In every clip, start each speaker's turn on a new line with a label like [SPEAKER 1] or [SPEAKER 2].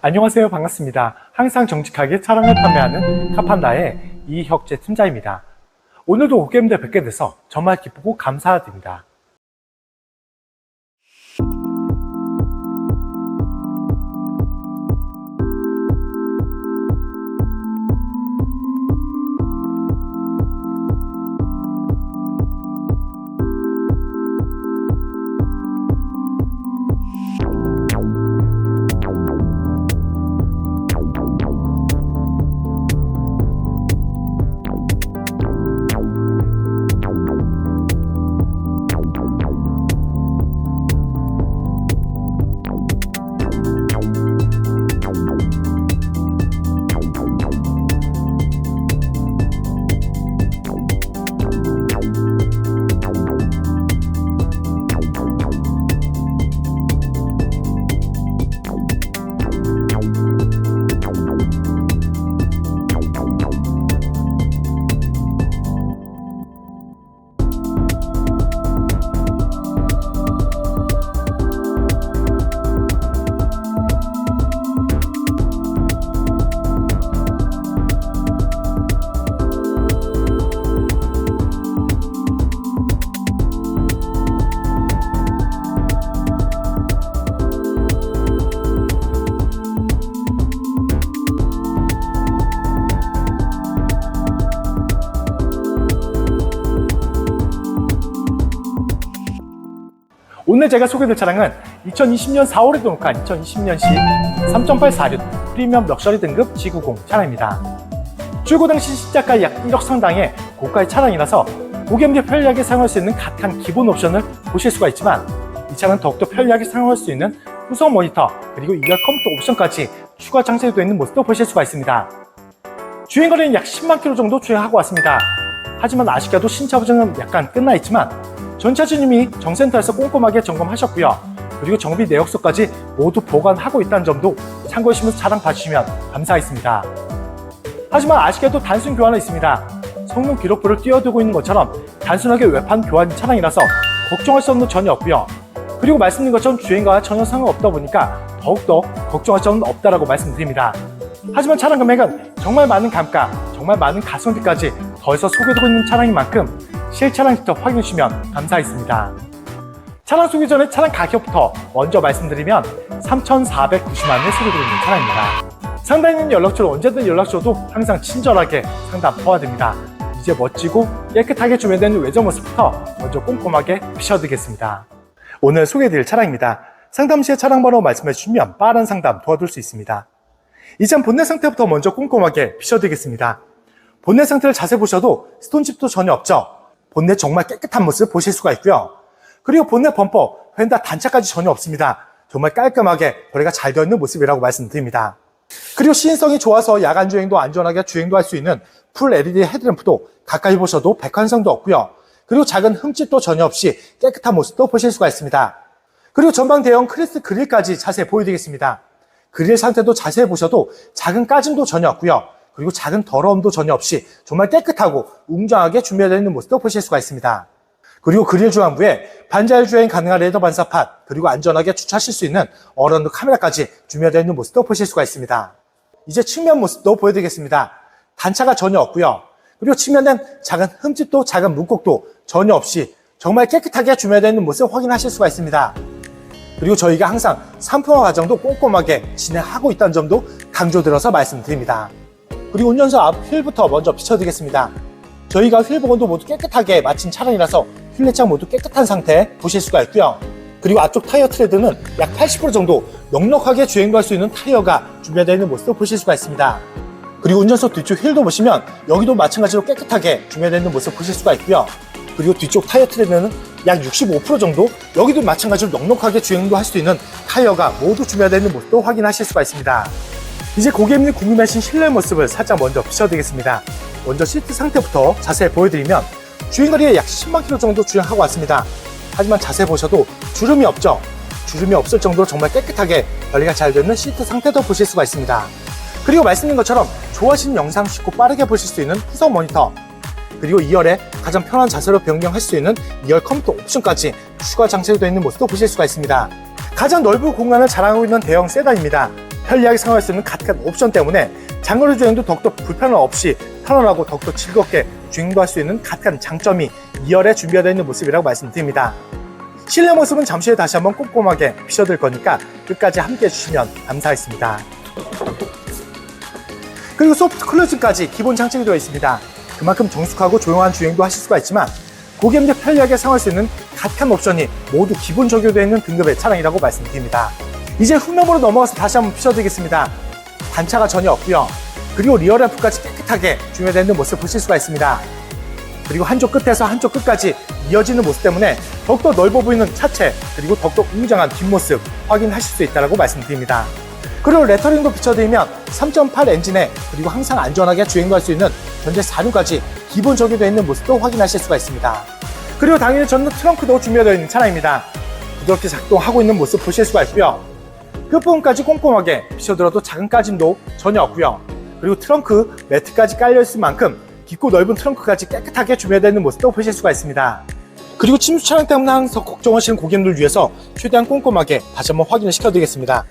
[SPEAKER 1] 안녕하세요. 반갑습니다. 항상 정직하게 차량을 판매하는 카판다의 이혁재 팀장입니다. 오늘도 고객님들 뵙게 돼서 정말 기쁘고 감사드립니다. 오늘 제가 소개될 차량은 2020년 4월에 등록한 2020년식 3.846 프리미엄 럭셔리 등급 G90 차량입니다. 출고 당시 시작가 약 1억 상당의 고가의 차량이라서 고객님들 편리하게 사용할 수 있는 각한 기본 옵션을 보실 수가 있지만 이 차는 더욱더 편리하게 사용할 수 있는 후속 모니터 그리고 2열 컴퓨터 옵션까지 추가 장착되어 있는 모습도 보실 수가 있습니다. 주행거리는 약 10만 킬로 정도 주행하고 왔습니다. 하지만 아쉽게도 신차 보증은 약간 끝나 있지만 전차주님이 정센터에서 꼼꼼하게 점검하셨고요. 그리고 정비 내역서까지 모두 보관하고 있다는 점도 참고하시면서 차량 봐주시면 감사하겠습니다. 하지만 아쉽게도 단순 교환은 있습니다. 성능 기록부를 띄워두고 있는 것처럼 단순하게 외판 교환 차량이라서 걱정할 수 없는 전혀 없고요. 그리고 말씀드린 것처럼 주행과 전혀 상관없다 보니까 더욱더 걱정할 점은 없다라고 말씀드립니다. 하지만 차량 금액은 정말 많은 감가, 정말 많은 가성비까지 더해서 소개되고 있는 차량인 만큼 실차량 직접 확인해 주시면 감사하겠습니다. 차량 소개 전에 차량 가격부터 먼저 말씀드리면 3,490만 원에 소개되고 있는 차량입니다. 상단에 있는 연락처로 언제든 연락 주셔도 항상 친절하게 상담 도와드립니다. 이제 멋지고 깨끗하게 준비된 외장 모습부터 먼저 꼼꼼하게 비춰드리겠습니다. 오늘 소개해드릴 차량입니다. 상담 시에 차량 번호 말씀해 주시면 빠른 상담 도와줄 수 있습니다. 이전 본넷 상태부터 먼저 꼼꼼하게 비춰드리겠습니다. 본넷 상태를 자세히 보셔도 스톤칩도 전혀 없죠. 본넷 정말 깨끗한 모습 보실 수가 있고요. 그리고 본넷 범퍼, 휀다 단차까지 전혀 없습니다. 정말 깔끔하게 거리가 잘 되어 있는 모습이라고 말씀드립니다. 그리고 시인성이 좋아서 야간 주행도 안전하게 주행도 할 수 있는 풀 LED 헤드램프도 가까이 보셔도 백환성도 없고요. 그리고 작은 흠집도 전혀 없이 깨끗한 모습도 보실 수가 있습니다. 그리고 전방 대형 크리스 그릴까지 자세히 보여드리겠습니다. 그릴 상태도 자세히 보셔도 작은 까짐도 전혀 없고요. 그리고 작은 더러움도 전혀 없이 정말 깨끗하고 웅장하게 준비되어 있는 모습도 보실 수가 있습니다. 그리고 그릴 중앙부에 반자율 주행 가능한 레더 반사판 그리고 안전하게 주차하실 수 있는 어라운드 카메라까지 준비되어 있는 모습도 보실 수가 있습니다. 이제 측면 모습도 보여드리겠습니다. 단차가 전혀 없고요. 그리고 측면엔 작은 흠집도 작은 문콕도 전혀 없이 정말 깨끗하게 준비되어 있는 모습 확인하실 수가 있습니다. 그리고 저희가 항상 상품화 과정도 꼼꼼하게 진행하고 있다는 점도 강조드려서 말씀드립니다. 그리고 운전석 앞 휠부터 먼저 비춰드리겠습니다. 저희가 휠 복원도 모두 깨끗하게 마친 차량이라서 휠 내창 모두 깨끗한 상태 보실 수가 있고요. 그리고 앞쪽 타이어 트레드는 약 80% 정도 넉넉하게 주행할 수 있는 타이어가 준비되어 있는 모습도 보실 수가 있습니다. 그리고 운전석 뒤쪽 휠도 보시면 여기도 마찬가지로 깨끗하게 준비되어 있는 모습 보실 수가 있고요. 그리고 뒤쪽 타이어 트레드는 약 65% 정도 여기도 마찬가지로 넉넉하게 주행도 할 수 있는 타이어가 모두 준비되어 있는 모습도 확인하실 수가 있습니다. 이제 고객님이 궁금해하신 실내 모습을 살짝 먼저 비춰드리겠습니다. 먼저 시트 상태부터 자세히 보여드리면 주행거리에 약 10만 킬로 정도 주행하고 왔습니다. 하지만 자세히 보셔도 주름이 없죠? 주름이 없을 정도로 정말 깨끗하게 관리가 잘 되는 시트 상태도 보실 수가 있습니다. 그리고 말씀드린 것처럼 좋아하시는 영상 쉽고 빠르게 보실 수 있는 후속 모니터 그리고 2열에 가장 편한 자세로 변경할 수 있는 2열 컴퓨터 옵션까지 추가 장착되어 있는 모습도 보실 수가 있습니다. 가장 넓은 공간을 자랑하고 있는 대형 세단입니다. 편리하게 사용할 수 있는 가득한 옵션 때문에 장거리 주행도 더욱더 불편함 없이 편안하고 더욱더 즐겁게 주행도 할 수 있는 가득한 장점이 2열에 준비되어 있는 모습이라고 말씀드립니다. 실내 모습은 잠시 후에 다시 한번 꼼꼼하게 비춰드릴 거니까 끝까지 함께 해주시면 감사하겠습니다. 그리고 소프트 클로즈까지 기본 장착이 되어 있습니다. 그만큼 정숙하고 조용한 주행도 하실 수가 있지만 고객님들 편리하게 사용할 수 있는 가득한 옵션이 모두 기본 적용되어 있는 등급의 차량이라고 말씀드립니다. 이제 후면으로 넘어가서 다시 한번 비춰드리겠습니다. 단차가 전혀 없고요. 그리고 리어 램프까지 깨끗하게 있는 모습을 보실 수가 있습니다. 그리고 한쪽 끝에서 한쪽 끝까지 이어지는 모습 때문에 더욱더 넓어 보이는 차체 그리고 더욱더 웅장한 뒷모습 확인하실 수 있다고 말씀드립니다. 그리고 레터링도 비춰드리면 3.8 엔진에 그리고 항상 안전하게 주행도 할 수 있는 현재 4륜까지 기본 적용되어 있는 모습도 확인하실 수가 있습니다. 그리고 당연히 전동 트렁크도 준비되어 있는 차량입니다. 부드럽게 작동하고 있는 모습 보실 수가 있고요. 끝부분까지 꼼꼼하게 비춰들어도 작은 까짐도 전혀 없고요. 그리고 트렁크 매트까지 깔려있을 만큼 깊고 넓은 트렁크까지 깨끗하게 준비되어 있는 모습도 보실 수가 있습니다. 그리고 침수 차량 때문에 항상 걱정하시는 고객님들 위해서 최대한 꼼꼼하게 다시 한번 확인을 시켜드리겠습니다.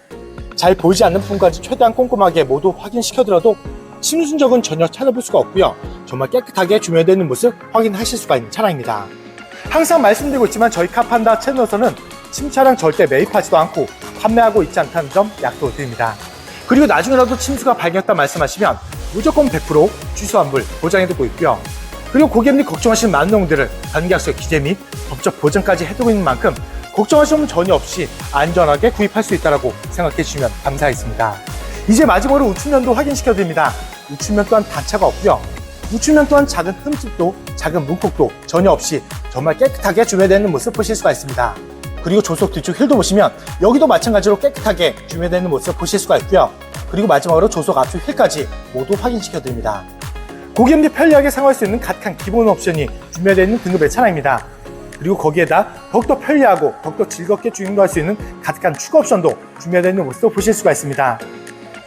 [SPEAKER 1] 잘 보이지 않는 부분까지 최대한 꼼꼼하게 모두 확인시켜드려도 침수 적은 전혀 찾아볼 수가 없고요. 정말 깨끗하게 준비되어 있는 모습 확인하실 수가 있는 차량입니다. 항상 말씀드리고 있지만 저희 카판다 채널에서는 침차량 절대 매입하지도 않고 판매하고 있지 않다는 점 약속드립니다. 그리고 나중에라도 침수가 발견했다 말씀하시면 무조건 100% 취소환불 보장해두고 있고요. 그리고 고객님 걱정하시는 많은 내용들을 단계약서 기재 및 법적 보장까지 해두고 있는 만큼 걱정하시면 전혀 없이 안전하게 구입할 수 있다고 생각해 주시면 감사하겠습니다. 이제 마지막으로 우측면도 확인시켜 드립니다. 우측면 또한 단차가 없고요. 우측면 또한 작은 흠집도 작은 문콕도 전혀 없이 정말 깨끗하게 준비되는 모습 보실 수가 있습니다. 그리고 조속 뒤쪽 휠도 보시면 여기도 마찬가지로 깨끗하게 준비되는 모습 보실 수가 있고요. 그리고 마지막으로 조속 앞쪽 휠까지 모두 확인시켜 드립니다. 고객님들이 편리하게 사용할 수 있는 가득한 기본 옵션이 준비되어 있는 등급의 차량입니다. 그리고 거기에다 더욱더 편리하고 더욱더 즐겁게 주행도 할 수 있는 가득한 추가 옵션도 준비되어 있는 모습도 보실 수가 있습니다.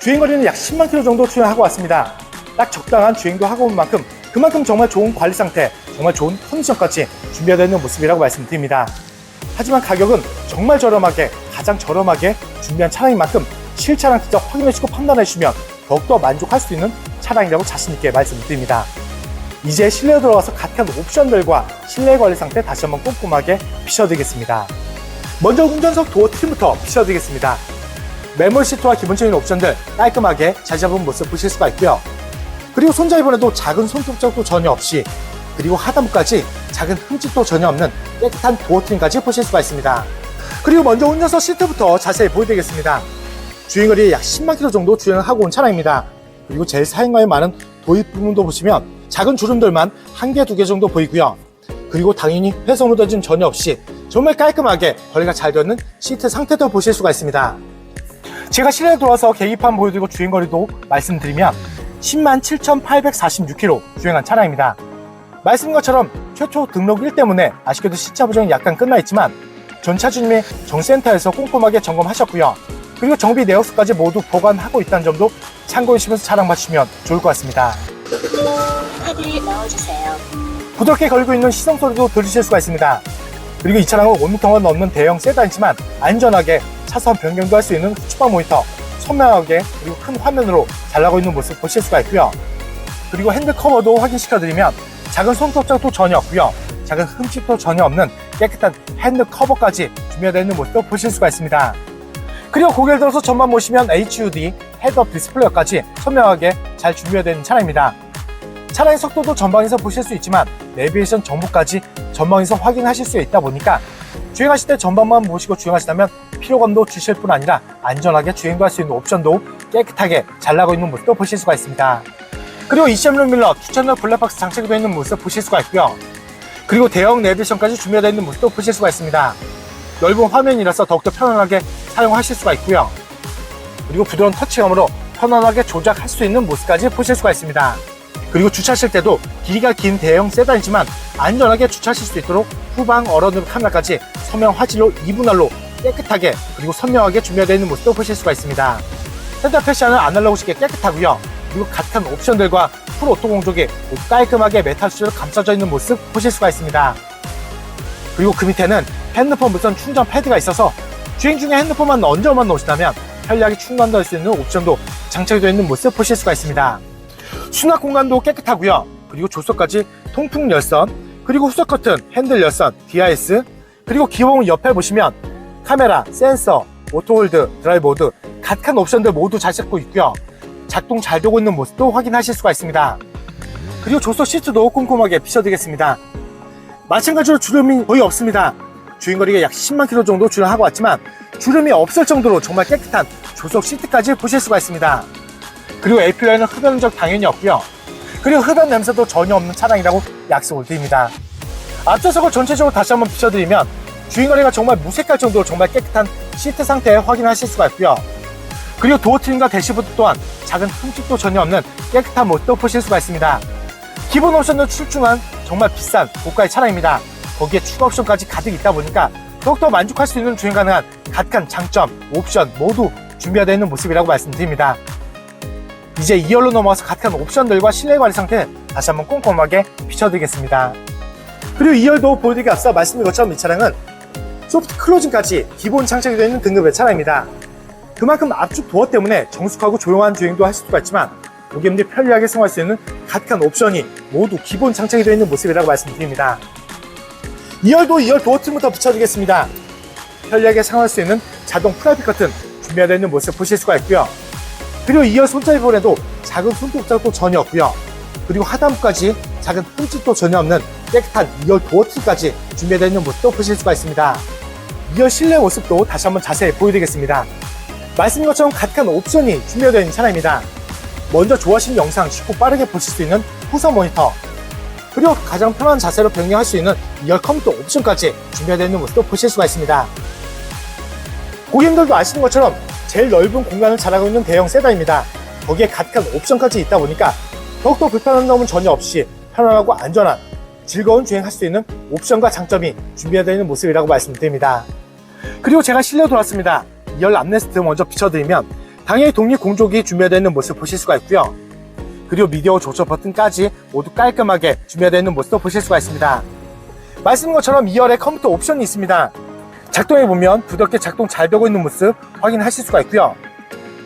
[SPEAKER 1] 주행 거리는 약 10만 킬로 정도 주행하고 왔습니다. 딱 적당한 주행도 하고 온 만큼 그만큼 정말 좋은 관리 상태, 정말 좋은 컨디션까지 준비되어 있는 모습이라고 말씀드립니다. 하지만 가격은 정말 저렴하게 가장 저렴하게 준비한 차량인 만큼 실차량 직접 확인해주고 판단해주시면 더욱더 만족할 수 있는 차량이라고 자신있게 말씀드립니다. 이제 실내에 들어가서 가득한 옵션들과 실내 관리 상태 다시 한번 꼼꼼하게 비춰드리겠습니다. 먼저 운전석 도어 트림부터 비춰드리겠습니다. 메모리 시트와 기본적인 옵션들 깔끔하게 잘 잡은 모습 보실 수가 있고요. 그리고 손잡이번에도 작은 손톱적도 전혀 없이 그리고 하단부까지 작은 흠집도 전혀 없는 깨끗한 트림까지 보실 수가 있습니다. 그리고 먼저 운전석 시트부터 자세히 보여드리겠습니다. 주행거리 약 10만 킬로 정도 주행을 하고 온 차량입니다. 그리고 제일 사용감이 많은 도입 부분도 보시면 작은 주름들만 한 개, 두 개 정도 보이고요. 그리고 당연히 훼손 묻어짐 전혀 없이 정말 깔끔하게 관리가 잘 되는 시트 상태도 보실 수가 있습니다. 제가 실내에 들어와서 계기판 보여드리고 주행거리도 말씀드리면 10만 7,846km 주행한 차량입니다. 말씀인 것처럼 최초 등록 일 때문에 아쉽게도 시차 보정이 약간 끝나 있지만 전 차주님이 정센터에서 꼼꼼하게 점검하셨고요. 그리고 정비 내역서까지 모두 보관하고 있다는 점도 참고해 주시면서 차량 마시면 좋을 것 같습니다.
[SPEAKER 2] 카드를 넣어주세요.
[SPEAKER 1] 부드럽게 걸리고 있는 시동 소리도 들으실 수가 있습니다. 그리고 이 차량은 5m가 넘는 대형 세단이지만 안전하게 차선 변경도 할 수 있는 후측방 모니터 선명하게 그리고 큰 화면으로 잘 나고 있는 모습 보실 수가 있고요. 그리고 핸들 커버도 확인시켜드리면 작은 손톱장도 전혀 없고요. 작은 흠집도 전혀 없는 깨끗한 핸들 커버까지 준비되어 있는 모습도 보실 수가 있습니다. 그리고 고개를 들어서 전만 보시면 HUD 헤드업 디스플레이까지 선명하게 잘 준비되어 있는 차량입니다. 차량의 속도도 전방에서 보실 수 있지만 내비게이션 정보까지 전방에서 확인하실 수 있다 보니까 주행하실 때 전방만 보시고 주행하시다면 피로감도 주실 뿐 아니라 안전하게 주행도 할 수 있는 옵션도 깨끗하게 잘 나고 있는 모습도 보실 수가 있습니다. 그리고 이시엠 룸밀러 추천열 블랙박스 장착이 되어 있는 모습 보실 수가 있고요. 그리고 대형 내비게이션까지 준비되어 있는 모습도 보실 수가 있습니다. 넓은 화면이라서 더욱더 편안하게 사용하실 수가 있고요. 그리고 부드러운 터치감으로 편안하게 조작할 수 있는 모습까지 보실 수가 있습니다. 그리고 주차하실 때도 길이가 긴 대형 세단이지만 안전하게 주차하실 수 있도록 후방 얼어눕 카메라까지 선명 화질로 2분할로 깨끗하게 그리고 선명하게 준비되어 있는 모습도 보실 수가 있습니다. 센터 패션은 아날로그식에 깨끗하고요. 그리고 가득한 옵션들과 풀 오토 공조기 깔끔하게 메탈 수로 감싸져 있는 모습 보실 수가 있습니다. 그리고 그 밑에는 핸드폰 무선 충전 패드가 있어서 주행 중에 핸드폰만 얹어만 놓으시다면 편리하게 충전할 수 있는 옵션도 장착되어 있는 모습 보실 수가 있습니다. 수납 공간도 깨끗하고요. 그리고 조석까지 통풍 열선, 그리고 후석 커튼, 핸들 열선, DIS, 그리고 기본 옆에 보시면 카메라, 센서, 오토홀드, 드라이브보드, 각한 옵션들 모두 잘 잡고 있고요. 작동 잘 되고 있는 모습도 확인하실 수가 있습니다. 그리고 조석 시트도 꼼꼼하게 비춰드리겠습니다. 마찬가지로 주름이 거의 없습니다. 주행거리가 약 10만 킬로 정도 주행하고 왔지만 주름이 없을 정도로 정말 깨끗한 조석 시트까지 보실 수가 있습니다. 그리고 APU에는 흡연 흔적 당연히 없고요. 그리고 흡연 냄새도 전혀 없는 차량이라고 약속을 드립니다. 앞좌석을 전체적으로 다시 한번 비춰드리면 주행거리가 정말 무색할 정도로 정말 깨끗한 시트 상태 확인하실 수가 있고요. 그리고 도어 트림과 대시보드 또한 작은 흠집도 전혀 없는 깨끗한 모습도 보실 수가 있습니다. 기본 옵션도 출중한 정말 비싼 고가의 차량입니다. 거기에 추가 옵션까지 가득 있다 보니까 더욱더 만족할 수 있는 주행 가능한 각한 장점, 옵션 모두 준비가 되어 있는 모습이라고 말씀드립니다. 이제 2열로 넘어가서 각한 옵션들과 실내 관리 상태 다시 한번 꼼꼼하게 비춰드리겠습니다. 그리고 2열도 보여드리기 앞서 말씀드린 것처럼 이 차량은 소프트 클로징까지 기본 장착이 되어 있는 등급의 차량입니다. 그만큼 앞쪽 도어 때문에 정숙하고 조용한 주행도 하실 수가 있지만 고객님들이 편리하게 사용할 수 있는 각한 옵션이 모두 기본 장착이 되어 있는 모습이라고 말씀드립니다. 2열도 2열 도어 틈부터 붙여드리겠습니다. 편리하게 사용할 수 있는 자동 프라이빗 커튼 준비되어 있는 모습 보실 수가 있고요. 그리고 2열 손잡이 부분에도 작은 손톱 자국도 전혀 없고요. 그리고 하단부까지 작은 흠집도 전혀 없는 깨끗한 2열 도어 틈까지 준비되어 있는 모습도 보실 수가 있습니다. 2열 실내 모습도 다시 한번 자세히 보여드리겠습니다. 말씀드린 것처럼 각한 옵션이 준비되어 있는 차량입니다. 먼저 좋아하시는 영상 쉽고 빠르게 보실 수 있는 후성 모니터 그리고 가장 편한 자세로 변경할 수 있는 2열 컴퓨터 옵션까지 준비되어 있는 모습도 보실 수가 있습니다. 고객님들도 아시는 것처럼 제일 넓은 공간을 자랑하고 있는 대형 세단입니다. 거기에 각한 옵션까지 있다 보니까 더욱더 불편한 점은 전혀 없이 편안하고 안전한 즐거운 주행할 수 있는 옵션과 장점이 준비되어 있는 모습이라고 말씀드립니다. 그리고 제가 실내 돌았습니다. 2열 암레스트 먼저 비춰드리면 당연히 독립 공조기 준비되어 있는 모습 보실 수가 있고요. 그리고 미디어 조절 버튼까지 모두 깔끔하게 준비되어 있는 모습도 보실 수가 있습니다. 말씀드린 것처럼 2열에 컴퓨터 옵션이 있습니다. 작동해 보면 부드럽게 작동 잘 되고 있는 모습 확인하실 수가 있고요.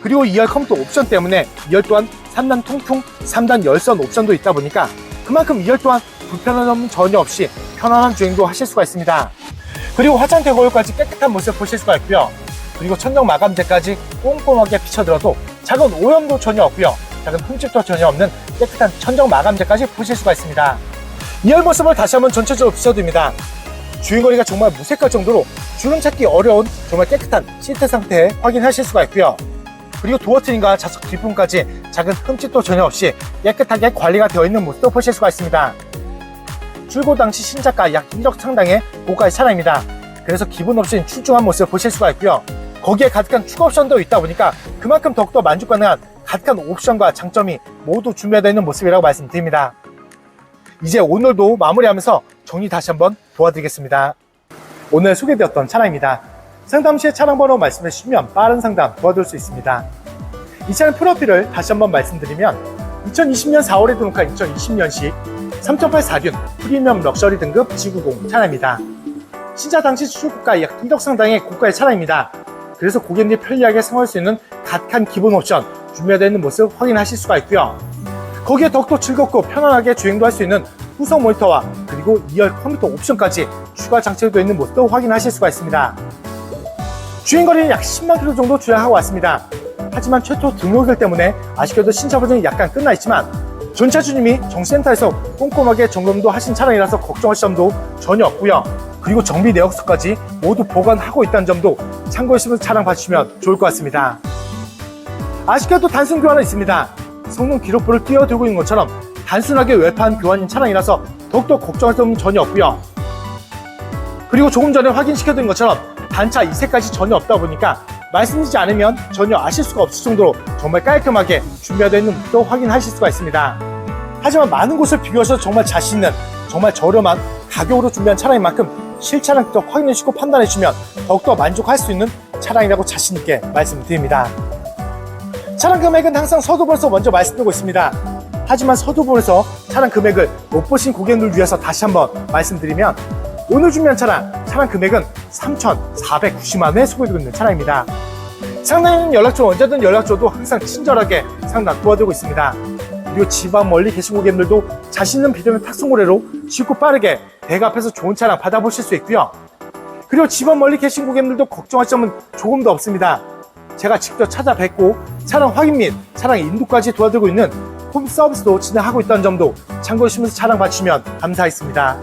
[SPEAKER 1] 그리고 2열 컴퓨터 옵션 때문에 2열 또한 3단 통풍, 3단 열선 옵션도 있다 보니까 그만큼 2열 또한 불편한 점은 전혀 없이 편안한 주행도 하실 수가 있습니다. 그리고 화장대 거울까지 깨끗한 모습 보실 수가 있고요. 그리고 천정 마감재까지 꼼꼼하게 비춰들어도 작은 오염도 전혀 없고요. 작은 흠집도 전혀 없는 깨끗한 천정 마감재까지 보실 수가 있습니다. 2열 모습을 다시 한번 전체적으로 비춰드립니다. 주행거리가 정말 무색할 정도로 주름 찾기 어려운 정말 깨끗한 시트 상태 확인하실 수가 있고요. 그리고 도어 트림과 좌석 뒷부분까지 작은 흠집도 전혀 없이 깨끗하게 관리가 되어 있는 모습도 보실 수가 있습니다. 출고 당시 신작가 약 1억 상당의 고가의 차량입니다. 그래서 기본 옵션이 출중한 모습을 보실 수가 있고요. 거기에 가득한 추가 옵션도 있다 보니까 그만큼 더욱더 만족 가능한 가득한 옵션과 장점이 모두 준비되어 있는 모습이라고 말씀드립니다. 이제 오늘도 마무리하면서 정리 다시 한번 도와드리겠습니다. 오늘 소개되었던 차량입니다. 상담 시에 차량 번호 말씀해 주시면 빠른 상담 도와드릴 수 있습니다. 이 차량 프로필을 다시 한번 말씀드리면 2020년 4월에 등록한 2020년식 3.8 4륜 프리미엄 럭셔리 등급 G90 차량입니다. 신차 당시 수출고가 약 1억 상당의 고가의 차량입니다. 그래서 고객님이 편리하게 사용할 수 있는 각한 기본 옵션 준비되어 있는 모습 확인하실 수가 있고요. 거기에 더욱더 즐겁고 편안하게 주행도 할 수 있는 후성 모니터와 그리고 2열 컴퓨터 옵션까지 추가 장착되어 있는 모습도 확인하실 수가 있습니다. 주행거리는 약 10만 킬로 정도 주행하고 왔습니다. 하지만 최초 등록일 때문에 아쉽게도 신차 버전이 약간 끝나 있지만 전차주님이 정센터에서 꼼꼼하게 점검도 하신 차량이라서 걱정할 점도 전혀 없고요. 그리고 정비 내역서까지 모두 보관하고 있다는 점도 참고하시면서 차량 봐주시면 좋을 것 같습니다. 아쉽게도 단순 교환은 있습니다. 성능 기록부를 띄워두고 있는 것처럼 단순하게 외판 교환인 차량이라서 더욱더 걱정할 점은 전혀 없고요. 그리고 조금 전에 확인시켜드린 것처럼 단차 이색까지 전혀 없다 보니까 말씀드리지 않으면 전혀 아실 수가 없을 정도로 정말 깔끔하게 준비되어 있는 것도 확인하실 수가 있습니다. 하지만 많은 곳을 비교해서 정말 자신 있는 정말 저렴한 가격으로 준비한 차량인 만큼 실차량도 확인해 주시고 판단해 주시면 더욱더 만족할 수 있는 차량이라고 자신 있게 말씀드립니다. 차량 금액은 항상 서두번에서 먼저 말씀드리고 있습니다. 하지만 서두번에서 차량 금액을 못 보신 고객님들 위해서 다시 한번 말씀드리면 오늘 준비한 차량, 차량 금액은 3,490만 원에 소개되고 있는 차량입니다. 상단에는 연락처 언제든 연락 줘도 항상 친절하게 상담 도와드리고 있습니다. 그리고 지방 멀리 계신 고객님들도 자신 있는 비대면 탁송 거래로 쉽고 빠르게 배가 앞에서 좋은 차량 받아보실 수 있고요. 그리고 지방 멀리 계신 고객님들도 걱정할 점은 조금도 없습니다. 제가 직접 찾아뵙고 차량 확인 및 차량 인도까지 도와드리고 있는 홈 서비스도 진행하고 있다는 점도 참고해 주시면서 차량 받으시면 감사하겠습니다.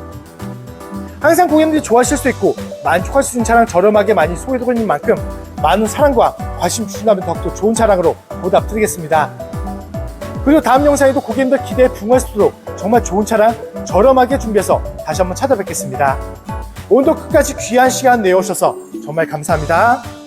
[SPEAKER 1] 항상 고객님들이 좋아하실 수 있고 만족할 수 있는 차량 저렴하게 많이 소개해드리고 있는 만큼 많은 사랑과 관심 주신다면 더욱더 좋은 차량으로 보답드리겠습니다. 그리고 다음 영상에도 고객님들 기대에 부응할 수 있도록 정말 좋은 차량 저렴하게 준비해서 다시 한번 찾아뵙겠습니다. 오늘도 끝까지 귀한 시간 내어주셔서 정말 감사합니다.